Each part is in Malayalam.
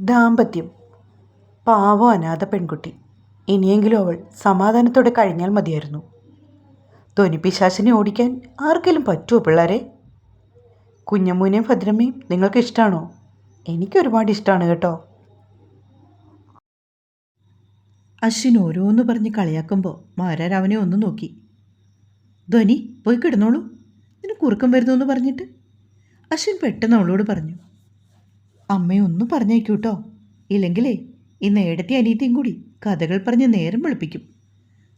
ദാമ്പത്യം. പാവോ അനാഥ പെൺകുട്ടി. ഇനിയെങ്കിലും അവൾ സമാധാനത്തോടെ കഴിഞ്ഞാൽ മതിയായിരുന്നു. ധ്വനിപ്പിശാചിനെ ഓടിക്കാൻ ആർക്കെങ്കിലും പറ്റുമോ പിള്ളേരെ? കുഞ്ഞമ്മൂനെയും ഭദ്രമ്മയും നിങ്ങൾക്ക് ഇഷ്ടമാണോ എനിക്ക് ഇഷ്ടമാണ് കേട്ടോ. അശ്വിൻ ഓരോന്ന് പറഞ്ഞ് കളിയാക്കുമ്പോൾ മാരാർ അവനെ ഒന്ന് നോക്കി. ധ്വനി പോയി കിടന്നോളൂ. നിനക്ക് കുറുക്കം വരുന്നു എന്ന് പറഞ്ഞിട്ട്? അശ്വിൻ പെട്ടെന്ന് അവളോട് പറഞ്ഞു. അമ്മയെ ഒന്ന് പറഞ്ഞേക്കൂ കേട്ടോ ഇല്ലെങ്കിലേ ഇന്ന് ഏടത്തി അനിയത്തിയും കൂടി കഥകൾ പറഞ്ഞ് നേരം വെളുപ്പിക്കും.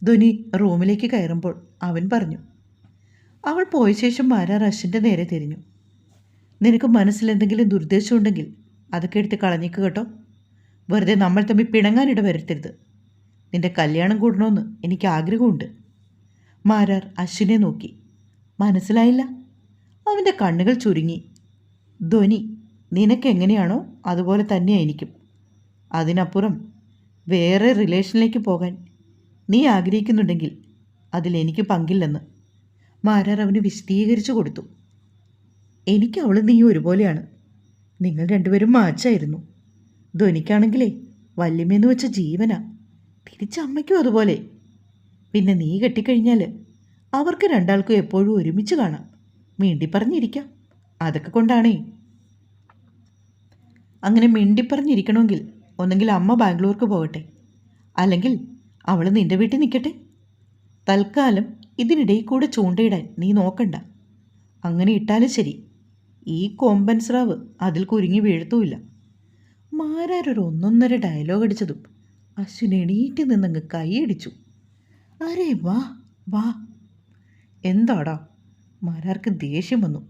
ധ്വനി റൂമിലേക്ക് കയറുമ്പോൾ അവൻ പറഞ്ഞു അവൾ പോയ ശേഷം മാരാ അശ്വിന്റെ നേരെ തിരിഞ്ഞു. നിനക്ക് മനസ്സിലെന്തെങ്കിലും ദുർദ്ദേശം ഉണ്ടെങ്കിൽ അതൊക്കെ എടുത്ത് കളഞ്ഞേക്ക് കേട്ടോ. വെറുതെ നമ്മൾ തമ്മിൽ പിണങ്ങാനിട വരുത്തരുത് നിന്റെ കല്യാണം കൂടണമെന്ന് എനിക്ക് ആഗ്രഹമുണ്ട്. മാരാർ അശ്വിനെ നോക്കി. മനസ്സിലായില്ല. അവന്റെ കണ്ണുകൾ ചുരുങ്ങി. ധ്വനി നിനക്കെങ്ങനെയാണോ അതുപോലെ തന്നെയായിരിക്കും അതിനപ്പുറം വേറെ റിലേഷനിലേക്ക് പോകാൻ നീ ആഗ്രഹിക്കുന്നുണ്ടെങ്കിൽ അതിലെനിക്ക് പങ്കില്ലെന്ന് മാരാർ അവന് വിശദീകരിച്ചു കൊടുത്തു. എനിക്ക് അവൾ നീ ഒരുപോലെയാണ്. നിങ്ങൾ രണ്ടുപേരും മാച്ചായിരുന്നു. ധ്വനിക്കാണെങ്കിലേ വല്യമ്മയെന്ന് വെച്ച ജീവനാ. തിരിച്ചമ്മയ്ക്കും അതുപോലെ. പിന്നെ നീ കെട്ടിക്കഴിഞ്ഞാൽ അവർക്ക് രണ്ടാൾക്കും എപ്പോഴും ഒരുമിച്ച് കാണാം. വേണ്ടി പറഞ്ഞിരിക്കാം അതൊക്കെ കൊണ്ടാണേ അങ്ങനെ മിണ്ടിപ്പറഞ്ഞിരിക്കണമെങ്കിൽ ഒന്നെങ്കിൽ അമ്മ ബാംഗ്ലൂർക്ക് പോകട്ടെ. അല്ലെങ്കിൽ അവൾ നിന്റെ വീട്ടിൽ നിൽക്കട്ടെ. തൽക്കാലം ഇതിനിടയിൽ കൂടെ ചൂണ്ടയിടാൻ നീ നോക്കണ്ട. അങ്ങനെ ഇട്ടാലും ശരി. ഈ കൊമ്പൻ സ്രാവ് അതിൽ കുരുങ്ങി വീഴ്ത്തുമില്ല. മാരാരൊരു ഒന്നൊന്നര ഡയലോഗ് അടിച്ചതും അശ്വിൻ എണീറ്റ് നിന്നങ്ങ് കൈയടിച്ചു അരേ വാ വാ. എന്താടാ? മാരാർക്ക് ദേഷ്യം വന്നു.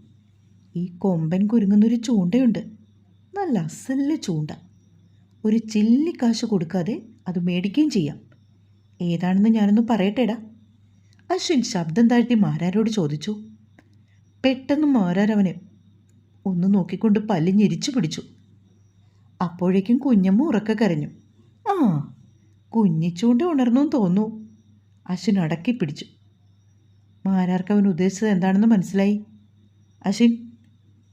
ഈ കൊമ്പൻ കുരുങ്ങുന്നൊരു ചൂണ്ടയുണ്ട്. നല്ല അസൽ ചൂണ്ട. ഒരു ചില്ലിക്കാശ് കൊടുക്കാതെ അത് മേടിക്കുകയും ചെയ്യാം. ഏതാണെന്ന് ഞാനൊന്ന് പറയട്ടെടാ. അശ്വിൻ ശബ്ദം താഴ്ത്തി മാരാരോട് ചോദിച്ചു. പെട്ടെന്ന് മാരാരവനെ ഒന്ന് നോക്കിക്കൊണ്ട് പല്ല് ഞെരിച്ചു പിടിച്ചു. അപ്പോഴേക്കും കുഞ്ഞമ്മ ഉറക്കെ കരഞ്ഞു. ആ കുഞ്ഞിച്ചൂണ്ട ഉണർന്നു തോന്നു അശ്വിൻ അടക്കി പിടിച്ചു. മാരാർക്ക് അവൻ ഉദ്ദേശിച്ചത് എന്താണെന്ന് മനസ്സിലായി. അശ്വിൻ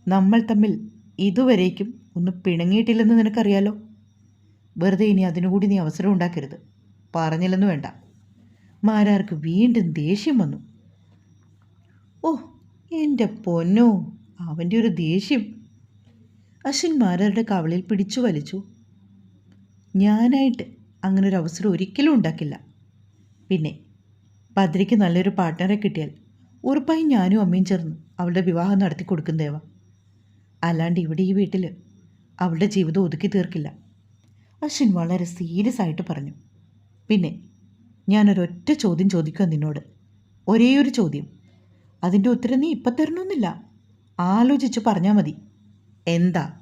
നമ്മൾ തമ്മിൽ ഇതുവരേക്കും ഒന്ന് പിണങ്ങിയിട്ടില്ലെന്ന് നിനക്കറിയാലോ? വെറുതെ ഇനി അതിനുകൂടി നീ അവസരം ഉണ്ടാക്കരുത്. പറഞ്ഞില്ലെന്ന് വേണ്ട. മാരാർക്ക് വീണ്ടും ദേഷ്യം വന്നു. ഓ എന്റെ പൊന്നോ അവന്റെ ഒരു ദേഷ്യം. അശ്വിൻ മാരാരുടെ കവളിൽ പിടിച്ചു വലിച്ചു. ഞാനായിട്ട് അങ്ങനെ ഒരു അവസരം ഒരിക്കലും ഉണ്ടാക്കില്ല. പിന്നെ ഭദ്രയ്ക്ക് നല്ലൊരു പാർട്ട്ണറെ കിട്ടിയാൽ ഉറപ്പായും ഞാനും അമ്മയും ചേർന്ന് അവളുടെ വിവാഹം നടത്തി കൊടുക്കും ദേവ. അല്ലാണ്ട് ഇവിടെ ഈ വീട്ടിൽ അവളുടെ ജീവിതം ഒതുക്കി തീർക്കില്ല. അശ്വിൻ വളരെ സീരിയസ് ആയിട്ട് പറഞ്ഞു. പിന്നെ ഞാനൊരൊറ്റ ചോദ്യം ചോദിക്കുക നിന്നോട്. ഒരേ ഒരു ചോദ്യം. അതിന്റെ ഉത്തരം നീ ഇപ്പം തരണമെന്നില്ല. ആലോചിച്ച് പറഞ്ഞാൽ മതി. എന്താ?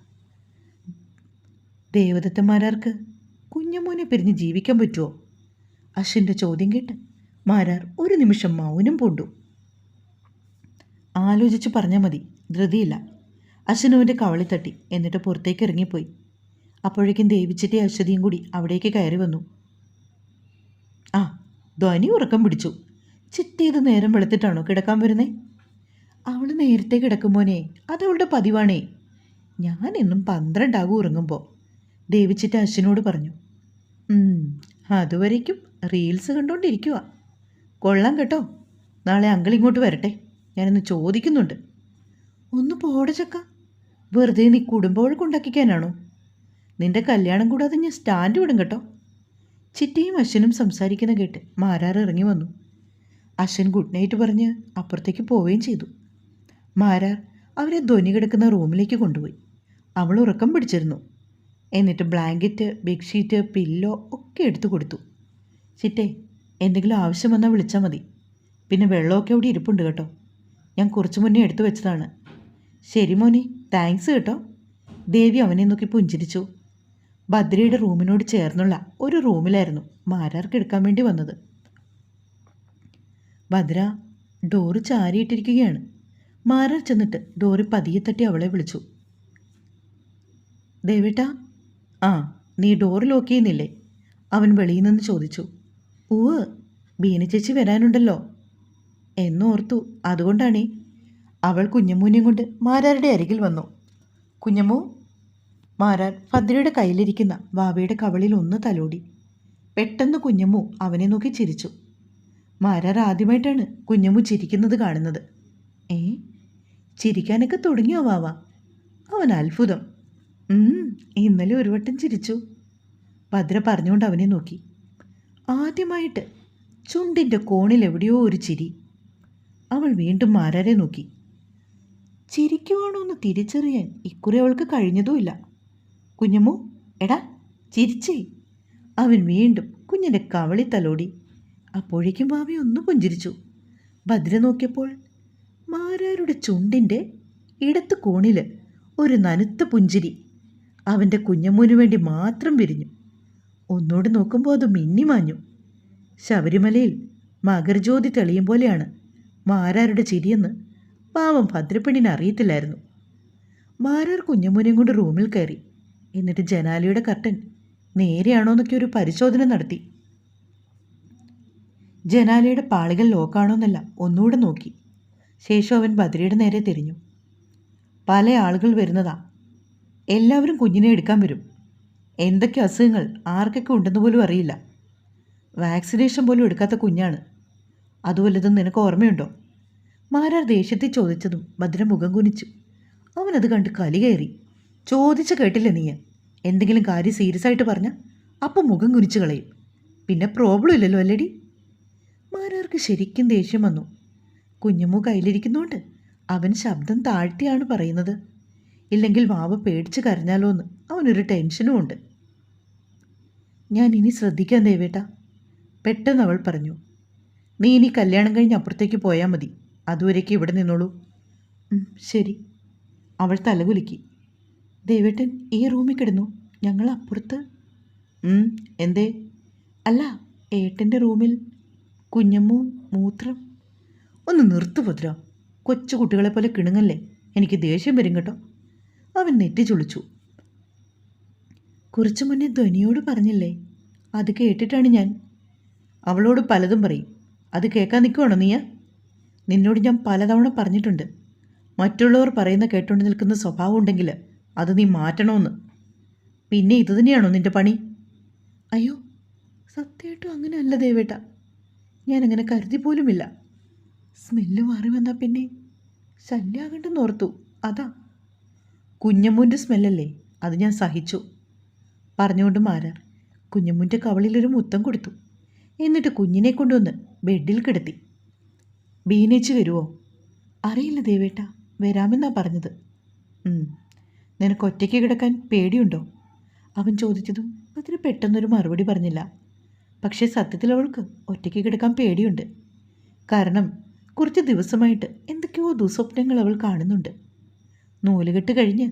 ദേവദത്തന്മാരാർക്ക് കുഞ്ഞുമോനെ പിരിഞ്ഞ് ജീവിക്കാൻ പറ്റുമോ അശ്വിന്റെ ചോദ്യം കേട്ട് മാരാർ ഒരു നിമിഷം മൗനം പൂണ്ടു. ആലോചിച്ച് പറഞ്ഞാൽ മതി. ധൃതിയില്ല. അശ്വിനുവിന്റെ കവളി തട്ടി. എന്നിട്ട് പുറത്തേക്ക് ഇറങ്ങിപ്പോയി. അപ്പോഴേക്കും ദേവിച്ചിട്ടി അശ്വതിയും കൂടി അവിടേക്ക് കയറി വന്നു. ആ ധ്വനി ഉറക്കം പിടിച്ചു. ചിട്ടിയത് നേരം വെളുത്തിട്ടാണോ കിടക്കാൻ വരുന്നേ? അവൾ നേരത്തെ കിടക്കുമ്പോനെ അതവളുടെ പതിവാണേ. ഞാൻ എന്നും പന്ത്രണ്ടാകും ഉറങ്ങുമ്പോൾ ദേവിച്ചിട്ട് അശ്വിനോട് പറഞ്ഞു. "ഉം, അതുവരേക്കും റീൽസ് കണ്ടുകൊണ്ടിരിക്കുക കൊള്ളാം കേട്ടോ. നാളെ അങ്കിൾ ഇങ്ങോട്ട് വരട്ടെ. ഞാനൊന്ന് ചോദിക്കുന്നുണ്ട്. ഒന്ന് പോടെ വെറുതെ നീ കുടുംബവഴക്ക് ഉണ്ടാക്കിക്കാനാണോ നിന്റെ കല്യാണം കൂടാതെ ഞാൻ സ്റ്റാൻഡ് വിടും കേട്ടോ. ചിറ്റയും അശ്വനും സംസാരിക്കുന്ന കേട്ട് മാരാർ ഇറങ്ങി വന്നു. അശ്വൻ ഗുഡ് നൈറ്റ് പറഞ്ഞ് അപ്പുറത്തേക്ക് പോവുകയും ചെയ്തു. മാരാർ അവരെ ധ്വനി കിടക്കുന്ന റൂമിലേക്ക് കൊണ്ടുപോയി. അവൾ ഉറക്കം പിടിച്ചിരുന്നു. എന്നിട്ട് ബ്ലാങ്കറ്റ് ബെഡ്ഷീറ്റ് പില്ലോ ഒക്കെ എടുത്തു കൊടുത്തു. ചിറ്റേ എന്തെങ്കിലും ആവശ്യം വന്നാൽ വിളിച്ചാൽ മതി. പിന്നെ വെള്ളമൊക്കെ അവിടെ ഇരിപ്പുണ്ട് കേട്ടോ. ഞാൻ കുറച്ച് മുന്നേ എടുത്തു വെച്ചതാണ്. ശരി മോനെ. താങ്ക്സ് കേട്ടോ. ദേവി അവനെ നോക്കി പുഞ്ചിരിച്ചു. ഭദ്രയുടെ റൂമിനോട് ചേർന്നുള്ള ഒരു റൂമിലായിരുന്നു മാരാർക്ക് എടുക്കാൻ വേണ്ടി വന്നത്. ഭദ്ര ഡോറ് ചാരിയിട്ടിരിക്കുകയാണ്. മാരാർ ചെന്നിട്ട് ഡോറി പതിയെ തട്ടി അവളെ വിളിച്ചു. ദേവേട്ട ആ നീ ഡോറ് ലോക്ക് ചെയ്യുന്നില്ലേ? അവൻ വെളിയിൽ നിന്ന് ചോദിച്ചു. ഉവ് ബീന ചേച്ചി വരാനുണ്ടല്ലോ. എന്നോർത്തു അതുകൊണ്ടാണേ അവൾ കുഞ്ഞമ്മൂനെയും കൊണ്ട് മാരാരുടെ അരികിൽ വന്നു. കുഞ്ഞമ്മു മാരാർ ഭദ്രയുടെ കയ്യിലിരിക്കുന്ന വാവയുടെ കവളിൽ ഒന്ന് തലോടി. പെട്ടെന്ന് കുഞ്ഞമ്മു അവനെ നോക്കി ചിരിച്ചു. മാരാർ ആദ്യമായിട്ടാണ് കുഞ്ഞമ്മു ചിരിക്കുന്നത് കാണുന്നത്. ഏ ചിരിക്കാനൊക്കെ തുടങ്ങിയോ വാവ? അവൻ അത്ഭുതം. ഇന്നലെ ഒരു വട്ടം ചിരിച്ചു. ഭദ്ര പറഞ്ഞുകൊണ്ട് അവനെ നോക്കി. ആദ്യമായിട്ട് ചുണ്ടിന്റെ കോണിൽ എവിടെയോ ഒരു ചിരി. അവൾ വീണ്ടും മാരാരെ നോക്കി. ചിരിക്കുവാണോ എന്ന് തിരിച്ചറിയാൻ ഇക്കുറി അവൾക്ക് കഴിഞ്ഞതുമില്ല. കുഞ്ഞമ്മു എടാ ചിരിച്ചേ. അവൻ വീണ്ടും കുഞ്ഞിന്റെ കവളി തലോടി. അപ്പോഴേക്കും ഭാവി ഒന്ന് പുഞ്ചിരിച്ചു. ഭദ്ര നോക്കിയപ്പോൾ മാരാരുടെ ചുണ്ടിന്റെ ഇടത്ത് കോണിൽ ഒരു നനുത്ത പുഞ്ചിരി. അവന്റെ കുഞ്ഞമ്മൂന് വേണ്ടി മാത്രം വിരിഞ്ഞു. ഒന്നോട് നോക്കുമ്പോൾ അത് മിന്നിമാഞ്ഞു ശബരിമലയിൽ മകരജ്യോതി തെളിയും പോലെയാണ് മാരാരുടെ ചിരിയെന്ന് പാവം ഭദ്രപ്പെണ്ണിനെ അറിയത്തില്ലായിരുന്നു. മാരാർ കുഞ്ഞമ്മൂനെയും കൊണ്ട് റൂമിൽ കയറി. എന്നിട്ട് ജനാലയുടെ കർട്ടൻ നേരെയാണോ എന്നൊക്കെ ഒരു പരിശോധന നടത്തി. ജനാലയുടെ പാളികൾ ലോക്കാണോന്നല്ല ഒന്നുകൂടെ നോക്കി. ശേഷം അവൻ ബദ്രിയുടെ നേരെ തിരിഞ്ഞു. പല ആളുകൾ വരുന്നതാ. എല്ലാവരും കുഞ്ഞിനെ എടുക്കാൻ വരും. എന്തൊക്കെ അസുഖങ്ങൾ ആർക്കൊക്കെ ഉണ്ടെന്ന് പോലും അറിയില്ല. വാക്സിനേഷൻ പോലും എടുക്കാത്ത കുഞ്ഞാണ്. അതുവല്ലതും നിനക്ക് ഓർമ്മയുണ്ടോ? മാരാർ ദേഷ്യത്തിൽ ചോദിച്ചതും ഭദ്ര മുഖം കുനിച്ചു. അവനത് കണ്ട് കലി കയറി. ചോദിച്ച കേട്ടില്ല നീ എന്തെങ്കിലും കാര്യം സീരിയസ് ആയിട്ട് പറഞ്ഞാൽ അപ്പം മുഖം കുനിച്ചു കളയും. പിന്നെ പ്രോബ്ലം ഇല്ലല്ലോ അല്ലടി? മാരാർക്ക് ശരിക്കും ദേഷ്യം വന്നു. കുഞ്ഞമ്മു കയ്യിലിരിക്കുന്നോണ്ട് അവൻ ശബ്ദം താഴ്ത്തിയാണ് പറയുന്നത്. ഇല്ലെങ്കിൽ വാവ പേടിച്ച് കരഞ്ഞാലോ എന്ന് അവനൊരു ടെൻഷനും ഉണ്ട്. ഞാൻ ഇനി ശ്രദ്ധിക്കാൻ ദേവേട്ട. പെട്ടെന്ന് അവൾ പറഞ്ഞു. നീ ഇനി കല്യാണം കഴിഞ്ഞ് അപ്പുറത്തേക്ക് പോയാൽ മതി. അതുവരേക്ക് ഇവിടെ നിന്നോളൂ. ശരി. അവൾ തലകുലുക്കി ദേവേട്ടൻ ഈ റൂമിൽ കിടന്നു. ഞങ്ങൾ അപ്പുറത്ത്. "ഉം, എന്തേ? അല്ല ഏട്ടന്റെ റൂമിൽ കുഞ്ഞമ്മൂ മൂത്രം. ഒന്ന് നിർത്തു ഭദ്ര. കൊച്ചു കുട്ടികളെ പോലെ കിണുങ്ങല്ലേ? എനിക്ക് ദേഷ്യം വരും കേട്ടോ. അവൻ നെറ്റി ചുളിച്ചു. കുറച്ചു മുന്നേ ധ്വനിയോട് പറഞ്ഞില്ലേ? അത് കേട്ടിട്ടാണ് ഞാൻ. അവളോട് പലതും പറയും. അത് കേൾക്കാൻ നിൽക്കുവാണോ നീയാ? നിന്നോട് ഞാൻ പലതവണ പറഞ്ഞിട്ടുണ്ട്. മറ്റുള്ളവർ പറയുന്ന കേട്ടുകൊണ്ട് നിൽക്കുന്ന സ്വഭാവം ഉണ്ടെങ്കിൽ അത് നീ മാറ്റണമെന്ന് പിന്നെ ഇത് തന്നെയാണോ നിന്റെ പണി? അയ്യോ സത്യമായിട്ടും അങ്ങനെ അല്ല ദേവേട്ട. ഞാനങ്ങനെ കരുതി പോലുമില്ല. സ്മെല്ല് മാറി വന്നാൽ പിന്നെ ശല്യാകണ്ടെന്ന് ഓർത്തു. അതാ. കുഞ്ഞമ്മൂന്റെ സ്മെല്ലല്ലേ അത് ഞാൻ സഹിച്ചു. പറഞ്ഞുകൊണ്ട് മാരാർ കുഞ്ഞമ്മൂന്റെ കവളിലൊരു മുത്തം കൊടുത്തു. എന്നിട്ട് കുഞ്ഞിനെ കൊണ്ടുവന്ന് ബെഡിൽ കിടത്തി. ബീനേച്ച് വരുമോ അറിയില്ല ദേവേട്ട. വരാമെന്നാ പറഞ്ഞത്. നിനക്ക് ഒറ്റയ്ക്ക് കിടക്കാൻ പേടിയുണ്ടോ? അവൻ ചോദിച്ചതും അതിന് പെട്ടെന്നൊരു മറുപടി പറഞ്ഞില്ല. പക്ഷേ സത്യത്തിൽ അവൾക്ക് ഒറ്റയ്ക്ക് കിടക്കാൻ പേടിയുണ്ട്. കാരണം കുറച്ച് ദിവസമായിട്ട് എന്തൊക്കെയോ ദുസ്വപ്നങ്ങൾ അവൾ കാണുന്നുണ്ട്. നൂലുകെട്ട് കഴിഞ്ഞ്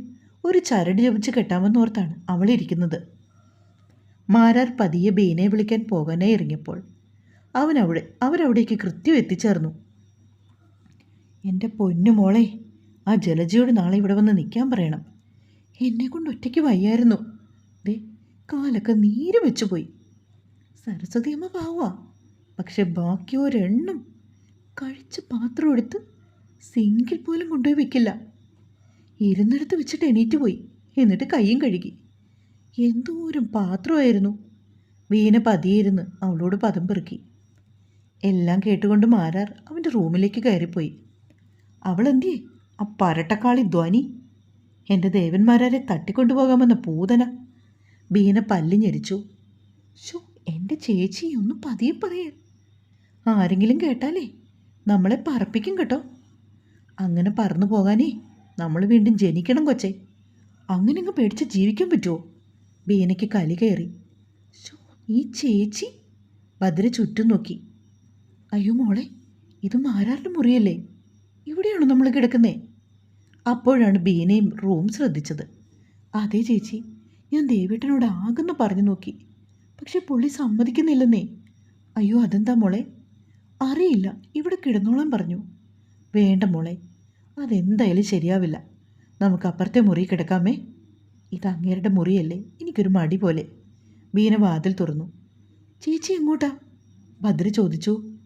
ഒരു ചരട് ജപിച്ച് കെട്ടാമെന്നോർത്താണ് അവൾ ഇരിക്കുന്നത്. മാരാർ പതിയെ ബീനെ വിളിക്കാൻ പോകാനായി ഇറങ്ങിയപ്പോൾ അവൻ അവിടെ അവരവിടേക്ക് കൃത്യം എത്തിച്ചേർന്നു. എന്റെ പൊന്നു മോളെ ആ ജലജയോട് നാളെ ഇവിടെ വന്ന് നിൽക്കാൻ പറയണം. എന്നെ കൊണ്ട് ഒറ്റയ്ക്ക് വയ്യായിരുന്നു. ദേ കാലൊക്കെ നീര് വെച്ചു പോയി സരസ്വതി അമ്മ പാവാ പക്ഷെ ബാക്കി ഒരെണ്ണം കഴിച്ച് പാത്രം എടുത്ത് സിങ്കിൽ പോലും കൊണ്ടുപോയി വെക്കില്ല. ഇരുന്നിടത്ത് വെച്ചിട്ട് എണീറ്റ് പോയി. എന്നിട്ട് കൈയും കഴുകി. എന്തോരം പാത്രമായിരുന്നു. വീന പതിയിരുന്ന് അവളോട് പദം പെറുക്കി. എല്ലാം കേട്ടുകൊണ്ട് മാരാർ അവന്റെ റൂമിലേക്ക് കയറിപ്പോയി. അവൾ എന്തിയേ ആ പരട്ടക്കാളി ധ്വനി. എന്റെ ദേവന്മാരെ തട്ടിക്കൊണ്ടുപോകാമെന്ന പൂതന. ബീന പല്ലി ഞെരിച്ചു. ഷോ എന്റെ ചേച്ചി ഒന്ന് പതിയെ പറയേ ആരെങ്കിലും കേട്ടാലേ നമ്മളെ പറപ്പിക്കും കേട്ടോ. അങ്ങനെ പറന്നു പോകാനേ നമ്മൾ വീണ്ടും ജനിക്കണം കൊച്ചേ. അങ്ങനെ അങ്ങ് പേടിച്ച് ജീവിക്കാൻ പറ്റുമോ ബീനയ്ക്ക് കലി കയറി. ഷോ ഈ ചേച്ചി? ഭദ്ര ചുറ്റും നോക്കി. അയ്യോ മോളെ ഇത് മാരാറിന്റെ മുറിയല്ലേ? ഇവിടെയാണോ നമ്മൾ കിടക്കുന്നേ? അപ്പോഴാണ് ബീനയും റൂം ശ്രദ്ധിച്ചത്. അതേ ചേച്ചി ഞാൻ ദേവേട്ടനോട് ആകുന്നു പറഞ്ഞു നോക്കി. പക്ഷെ പുള്ളി സമ്മതിക്കുന്നില്ലെന്നേ. അയ്യോ അതെന്താ മോളെ? അറിയില്ല ഇവിടെ കിടന്നോളാൻ പറഞ്ഞു. വേണ്ട മോളെ അതെന്തായാലും ശരിയാവില്ല. നമുക്ക് അപ്പുറത്തെ മുറി കിടക്കാമേ. ഇത് അങ്ങേരുടെ മുറിയല്ലേ? എനിക്കൊരു മടി പോലെ. ബീന വാതിൽ തുറന്നു. ചേച്ചി എങ്ങോട്ടാ? ഭദ്ര ചോദിച്ചു.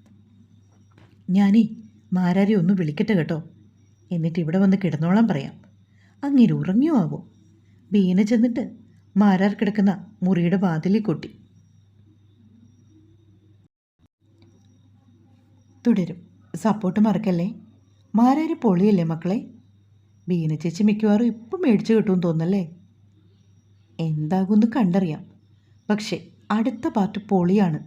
ഞാനേ മാരാരെ ഒന്ന് വിളിക്കട്ടെ കേട്ടോ. എന്നിട്ട് ഇവിടെ വന്ന് കിടന്നോളാൻ പറയാം. അങ്ങനെ ഉറങ്ങിയോ ആവോ? ബീന ചെന്നിട്ട് മാരാർ കിടക്കുന്ന മുറിയുടെ വാതിലിൽ കൊട്ടി. തുടരും. സപ്പോർട്ട് മറക്കല്ലേ മാരാരി പൊളിയല്ലേ മക്കളെ? ബീന ചേച്ചി മിക്കവാറും ഇപ്പം മേടിച്ചു കിട്ടുമെന്ന് തോന്നല്ലേ എന്താകുമെന്ന് കണ്ടറിയാം. പക്ഷേ അടുത്ത പാർട്ട് പൊളിയാണ്.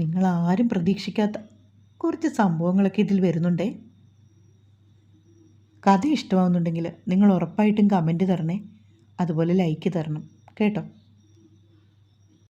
നിങ്ങളാരും പ്രതീക്ഷിക്കാത്ത കുറച്ച് സംഭവങ്ങളൊക്കെ ഇതിൽ വരുന്നുണ്ടേ. കഥ ഇഷ്ടമാവുന്നുണ്ടെങ്കിൽ നിങ്ങൾ ഉറപ്പായിട്ടും കമന്റ് തരണേ. അതുപോലെ ലൈക്ക് തരണം. കേട്ടോ?